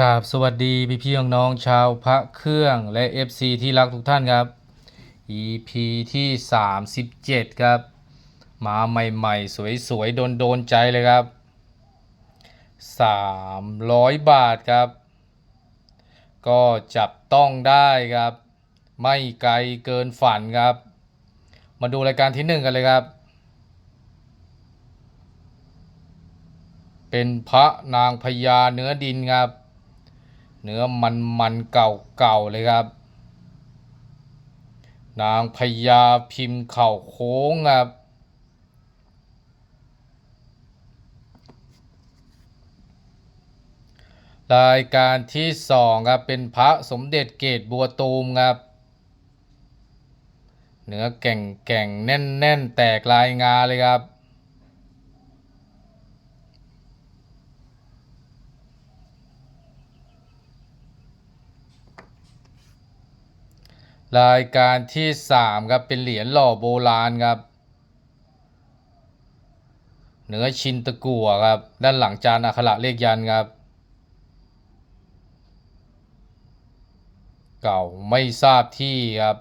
กราบสวัสดีพี่พี่น้องๆชาวพระเครื่องและ FC ที่รักทุกท่านครับ EP ที่ 37 ครับ มาใหม่ๆ สวยๆ โดนๆ ใจเลยครับ 300 บาทครับ ก็จับต้องได้ครับ ไม่ไกลเกินฝันครับ มาดูรายการที่ 1 กันเลยครับ เป็นพระนางพญาเนื้อดินครับ เนื้อมันมันเก่าเก่าๆเลยครับ นางพญาพิมพ์เข่าโค้งครับรายการที่สองครับเป็นพระสมเด็จเกตบัวตูมครับเนื้อแก่งแก่งแน่นแน่นแตกลายงาเลยครับ รายการที่สามครับเป็นเหรียญหล่อโบราณครับเนื้อชินตะกัวครับ ด้านหลังจานอักขระเลขยันครับ เก่าไม่ทราบที่ครับ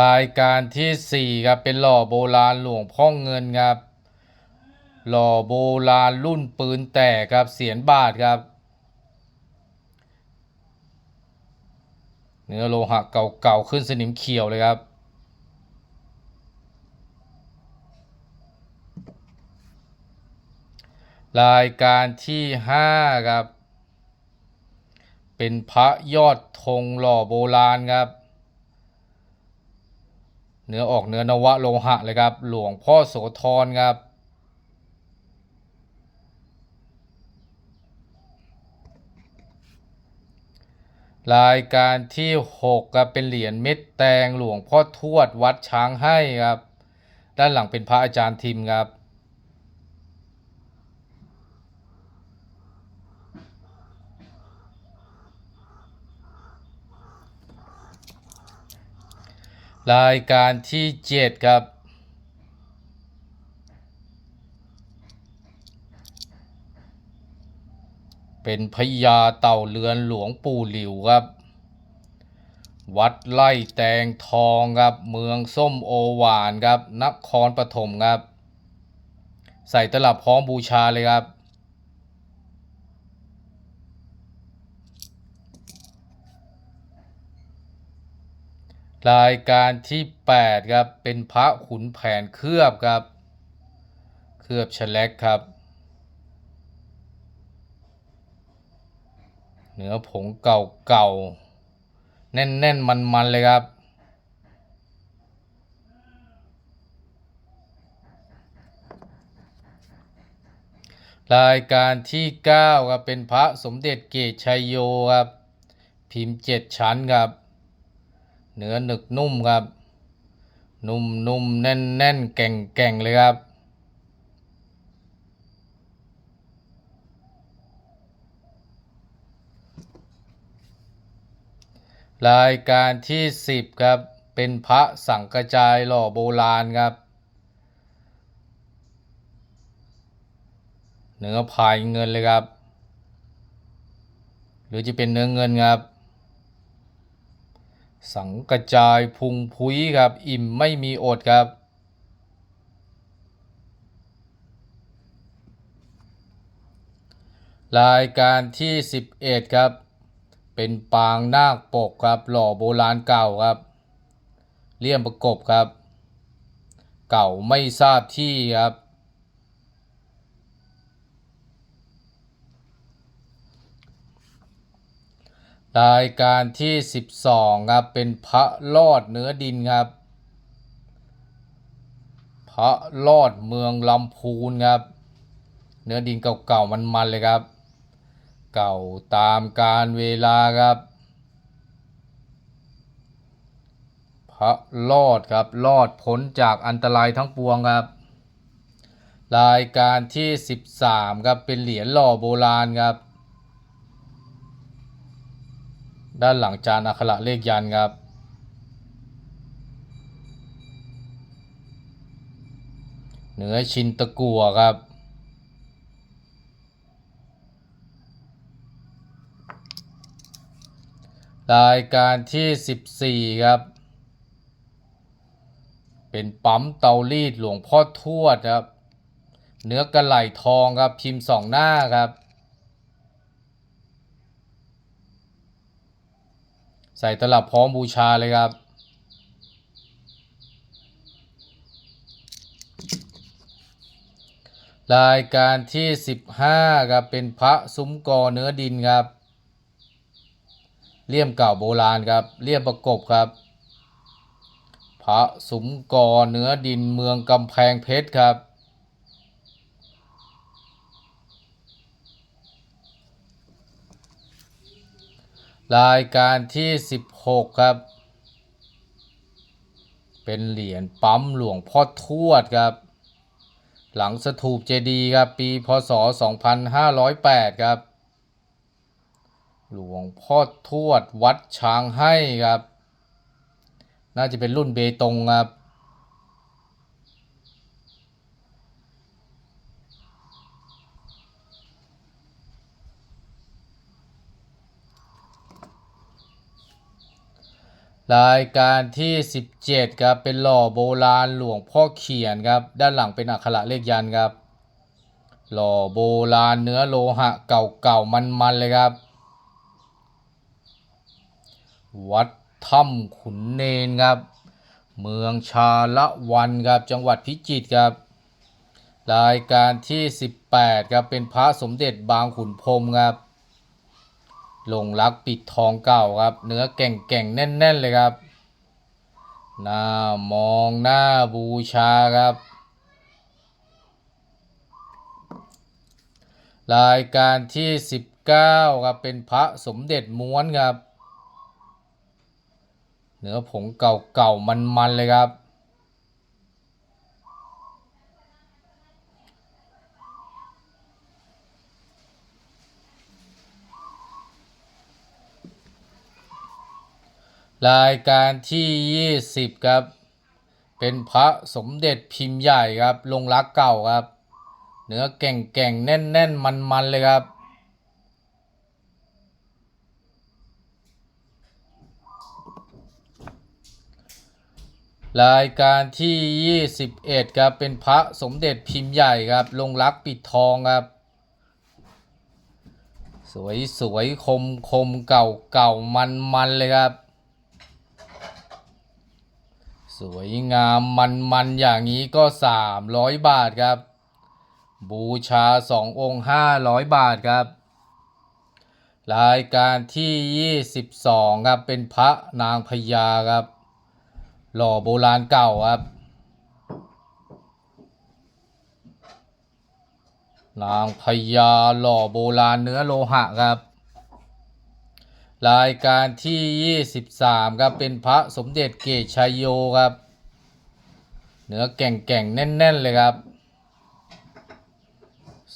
รายการที่สี่ครับ เป็นหล่อโบราณหลวงพ่อเงินครับ หล่อโบราณรุ่นปืนแตกครับเสียนบาทครับ เนื้อโลหะเก่าๆขึ้นสนิมเขียวเลยครับ รายการที่ห้าครับ เป็นพระยอดธงหล่อโบราณครับเนื้อออกเนื้อนวะโลหะเลยครับ หลวงพ่อโสธรครับ รายการที่ 6 ครับเป็นเหรียญเม็ดแตงหลวงพ่อทวดวัดช้างให้ครับ ด้านหลังเป็นพระอาจารย์ทิมครับ รายการที่ 7 ครับ เป็นพญาเต่าเรือนหลวงปู่หลิวครับ วัดไล่แตงทองครับ เมืองส้มโอหวานครับ นครปฐมครับ ใส่ตลับพร้อมบูชาเลยครับรายการที่ 8 ครับ เป็นพระขุนแผนเคลือบครับ เคลือบฉลักครับ เนื้อผงเก่าๆ แน่นๆ มันๆ เลยครับ รายการที่ 9 ครับ เป็นพระสมเด็จเกตชัยโยครับ พิมพ์เจ็ดชั้นครับ เนื้อหนึกนุ่มครับ นุ่มนุ่มแน่นแน่นแก่งแก่งเลยครับ รายการที่ 10 ครับ เป็นพระสังกระจายหล่อโบราณครับ เนื้อพายเงินเลยครับ หรือจะเป็นเนื้อเงินครับ สังกระจายพุงพุ้ยครับ อิ่มไม่มีอดครับรายการที่ 11 ครับ เป็นปางนาคปกครับ หล่อโบราณเก่าครับเลี่ยมประกบครับ เก่าไม่ทราบที่ครับ รายการที่ 12 ครับ เป็นพระลอดเนื้อดินครับ พระลอดเมืองลำพูนครับ เนื้อดินเก่าๆมันๆเลยครับ เก่าตามการเวลาครับ พระลอดครับลอดพ้นจากอันตรายทั้งปวงครับ รายการที่ 13ครับเป็นเหรียญหล่อโบราณครับ ด้านหลังจานอักขระเลขยันครับเหนือชินตะกัวครับ รายการที่ 14 ครับ เป็นปั๊มเตารีดหลวงพ่อทวดครับ เนื้อกระไหลทองครับพิมพ์สองหน้าครับ ใส่ตลับพร้อมบูชาเลยครับรายการที่ 15ครับเป็นพระซุ้มกอเนื้อดินครับ เลี่ยมเก่าโบราณครับเลี่ยมประกบครับ พระซุ้มกอเนื้อดินเมืองกำแพงเพชรครับ รายการที่ 16 ครับ เป็นเหรียญปั๊มหลวงพ่อทวดครับ หลังสถูปเจดีย์ครับ ปีพศ 2508 ครับ หลวงพ่อทวดวัดช้างให้ครับ น่าจะเป็นรุ่นเบตงครับ รายการที่ 17 ครับ เป็นหล่อโบราณหลวงพ่อเขียนครับ ด้านหลังเป็นอักขระเลขยันครับ หล่อโบราณเนื้อโลหะเก่าๆมันๆเลยครับ วัดถ้ำขุนเนนครับ เมืองชาละวันครับ จังหวัดพิจิตรครับ รายการที่ 18 ครับ เป็นพระสมเด็จบางขุนพรมครับหลงรักปิดทองเก่าครับ เนื้อแก่งแก่งๆแน่น ๆ เลยครับ หน้ามองหน้าบูชาครับ รายการที่ 19 ครับ เป็นพระสมเด็จม้วนครับ เนื้อผงเก่าๆ มันๆ เลยครับ รายการที่ 20 ครับ เป็นพระสมเด็จพิมพ์ใหญ่ครับ ลงรักเก่าครับ เนื้อแก่งแก่งๆแน่นแน่นมันมันๆ เลยครับ รายการที่ 21ครับเป็นพระสมเด็จพิมพ์ใหญ่ครับ ลงรักปิดทองครับ สวยสวยคมคมเก่าเก่ามันมันๆเลยครับ สวยงามมันมันๆอย่างนี้ก็ 300 บาทครับ บูชา 2 องค์ 500 บาทครับ รายการที่ 22 ครับ เป็นพระนางพญาครับ หล่อโบราณเก่าครับนางพญาหล่อโบราณเนื้อโลหะครับ รายการที่ 23 ครับ เป็นพระสมเด็จเกศชัยโยครับ เนื้อแก่งแก่งๆแน่น ๆ เลยครับ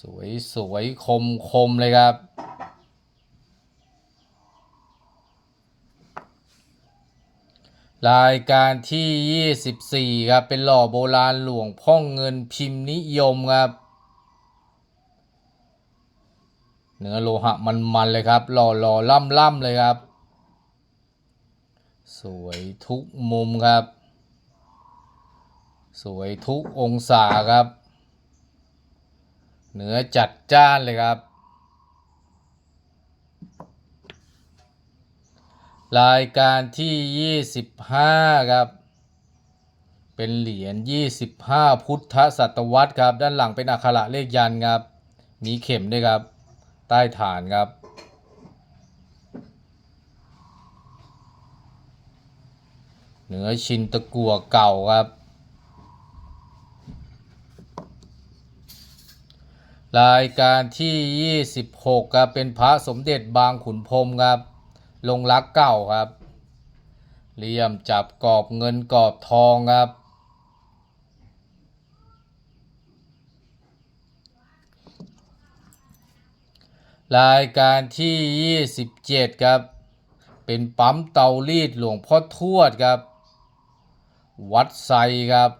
สวยสวยคมคมเลยครับ รายการที่ 24 ครับ เป็นหล่อโบราณหลวงพ่อเงินพิมพ์นิยมครับ เนื้อโลหะมันๆเลยครับ หล่อหล่อล่ำล่ำเลยครับ สวยทุกมุมครับ สวยทุกองศาครับ เนื้อจัดจ้านเลยครับ รายการที่ 25 ครับ เป็นเหรียญ 25 พุทธศตวรรษครับ ด้านหลังเป็นอักขระเลขยันครับ มีเข็มด้วยครับ ใต้ฐานครับเนื้อชินตะกัวเก่าครับ รายการที่ 26 ครับ เป็นพระสมเด็จบางขุนพรมครับ ลงรักเก่าครับเหลี่ยมจับกรอบเงินกรอบทองครับรายการที่ 27 ครับ เป็นปั๊มเตารีดหลวงพ่อทวดครับ วัดไซครับ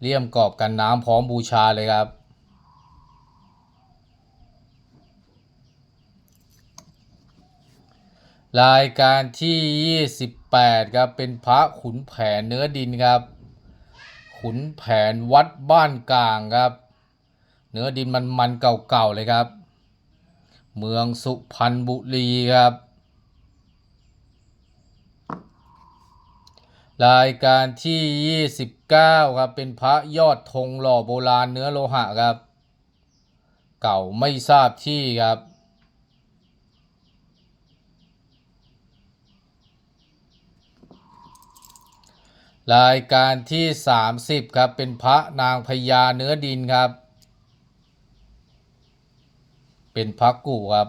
เลี่ยมกรอบกันน้ำพร้อมบูชาเลยครับ รายการที่ 28 ครับ เป็นพระขุนแผนเนื้อดินครับ ขุนแผนวัดบ้านกลางครับ เนื้อดินมันมันเก่าๆเลยครับ เมืองสุพรรณบุรีครับ รายการที่ 29 ครับ เป็นพระยอดธงหล่อโบราณเนื้อโลหะครับ เก่าไม่ทราบที่ครับ รายการที่ 30 ครับ เป็นพระนางพญาเนื้อดินครับ เป็นพระกู่ครับ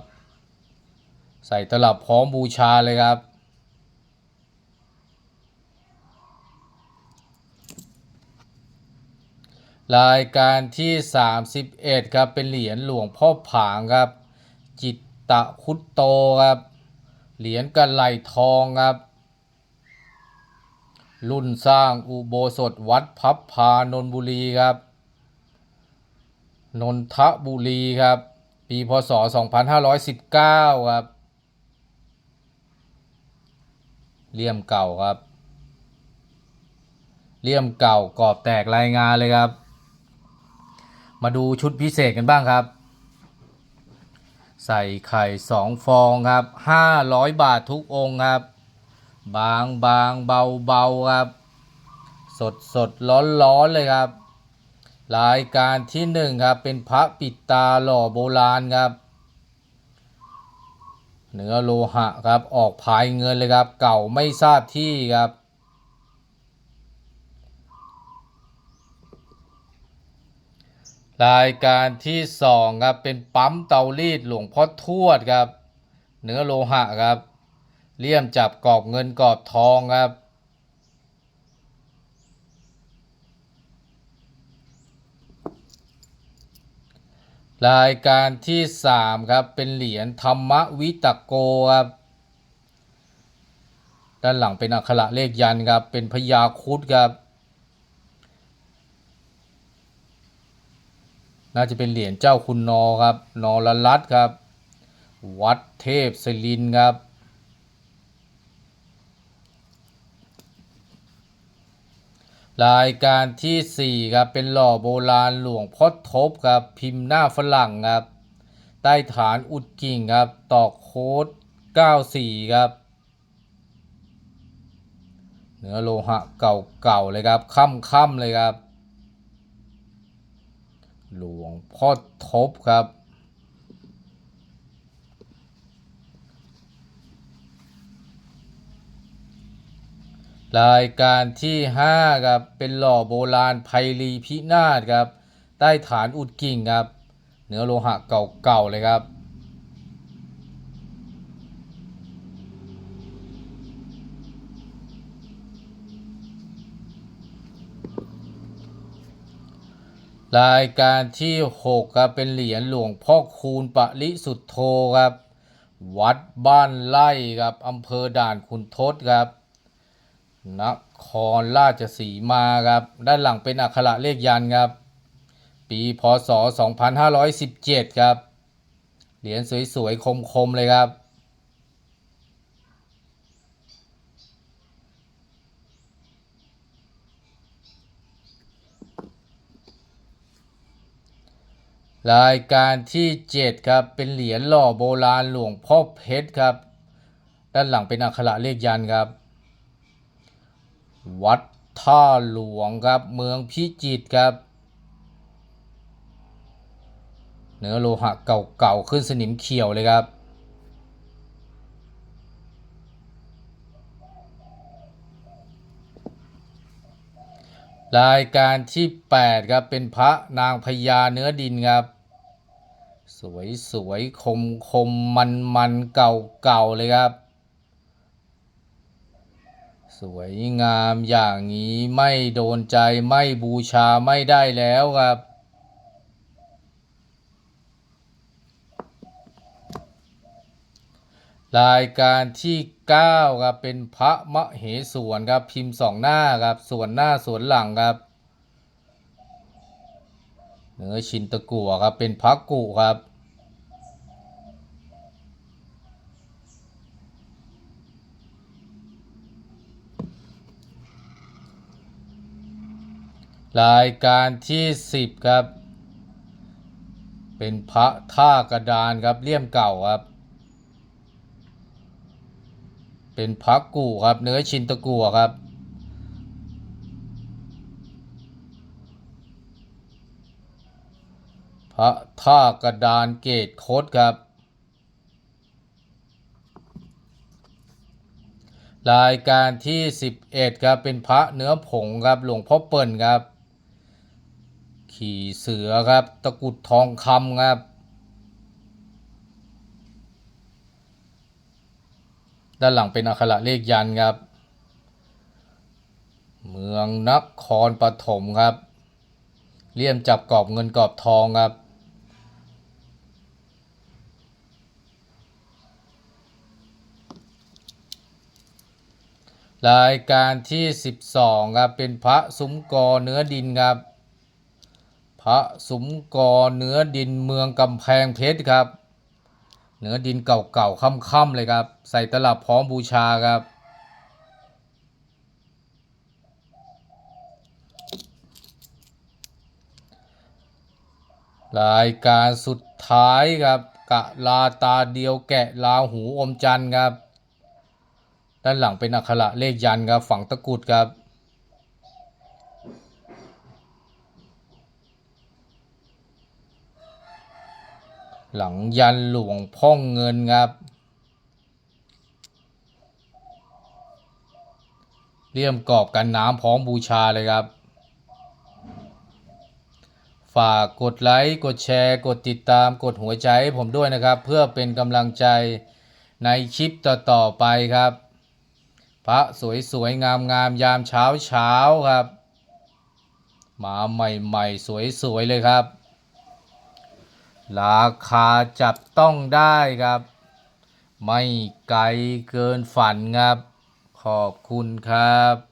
ใส่ตลับพร้อมบูชาเลยครับ รายการที่ 31 ครับ เป็นเหรียญหลวงพ่อผางครับ จิตตะคุตโตครับ เหรียญกันไหลทองครับ รุ่นสร้างอุโบสถวัดพับพานนบุรีครับ นนทบุรีครับ ปีพศ 2519 ครับเลี่ยมเก่าครับเลี่ยมเก่ากรอบแตกรายงานเลยครับ มาดูชุดพิเศษกันบ้างครับ ใส่ไข่สองฟองครับ 500 บาททุกองค์ครับ บางบางเบาเบาครับ สดสดร้อนร้อนเลยครับ รายการที่หนึ่งครับ เป็นพระปิดตาหล่อโบราณครับ เนื้อโลหะครับออกภายเงินเลยครับ เก่าไม่ทราบที่ครับรายการที่สองครับเป็นปั๊มเตารีดหลวงพ่อทวดครับ เนื้อโลหะครับ เลี่ยมจับกรอบเงินกรอบทองครับรายการที่สามครับเป็นเหรียญธรรมวิตโกครับด้านหลังเป็นอักขระเลขยันครับเป็นพญาคุดครับ น่าจะเป็นเหรียญเจ้าคุณนอครับนอรรัตครับ วัดเทพศิรินครับ รายการที่ 4 ครับ เป็นหล่อโบราณหลวงพ่อทบครับพิมพ์หน้าฝรั่งครับ ใต้ฐานอุดกิ่งครับ ตอกโค้ด 94 ครับ เนื้อโลหะเก่าๆเลยครับค่ำๆเลยครับ หลวงพ่อทบครับ รายการที่5ครับเป็นหล่อโบราณไพลีพินาศครับใต้ฐานอุดกิ่งครับ เนื้อโลหะเก่าๆเลยครับ รายการที่6ครับเป็นเหรียญหลวงพ่อคูณปริสุทธโธครับ วัดบ้านไร่ครับอำเภอด่านขุนทดครับ นครราชสีมาครับ ด้านหลังเป็นอักขระเลขยันครับ ปีพศ 2517 ครับ เหรียญสวยๆ คมๆ เลยครับ รายการที่ 7 ครับ เป็นเหรียญหล่อโบราณหลวงพ่อเพชรครับ ด้านหลังเป็นอักขระเลขยันครับ วัดท่าหลวงครับเมืองพิจิตรครับ เนื้อโลหะเก่าๆขึ้นสนิมเขียวเลยครับ รายการที่ 8 ครับ เป็นพระนางพญาเนื้อดินครับ สวยสวยคมคมมันมันเก่าเก่าเลยครับ สวยงามอย่างนี้ไม่โดนใจไม่บูชาไม่ได้แล้วครับรายการที่ 9 ครับ เป็นพระมเหสวนครับ พิมพ์สองหน้าครับ ส่วนหน้าส่วนหลังครับเนื้อชินตะกั่วครับ เป็นพระกุครับ รายการที่สิบครับ เป็นพระท่ากระดานครับเลี่ยมเก่าครับ เป็นพระกู่ครับเนื้อชินตะกัวครับ พระท่ากระดานเกตโคดครับ รายการที่ 11 ครับเป็นพระเนื้อผงครับหลวงพ่อเปิ่นครับ ขี่เสือครับ ตะกุดทองคำครับ ด้านหลังเป็นอักขระเลขยันครับ เมืองนครปฐมครับเลี่ยมจับกรอบเงินกรอบทองครับรายการที่ 12 ครับ เป็นพระซุ้มกอเนื้อดินครับ พระซุ้มกอเนื้อดินเมืองกำแพงเพชรครับ เนื้อดินเก่าๆค่ำๆเลยครับ ใส่ตลับพร้อมบูชาครับรายการสุดท้ายครับกะลาตาเดียวแกะลาหูอมจันครับ ด้านหลังเป็นอักขระเลขยันครับ ฝังตะกุดครับ หลังยันหลวงพ่องเงินครับ เลี่ยมกรอบกันน้ำพร้อมบูชาเลยครับ ฝากกดไลค์ กดแชร์ กดติดตาม กดหัวใจให้ผมด้วยนะครับ เพื่อเป็นกำลังใจในคลิปต่อๆไปครับ พระสวยๆ งามๆ ยามเช้าเช้าๆครับ มาใหม่ๆ สวยๆ เลยครับ ราคาจับต้องได้ครับ ไม่ไกลเกินฝันครับ ขอบคุณครับ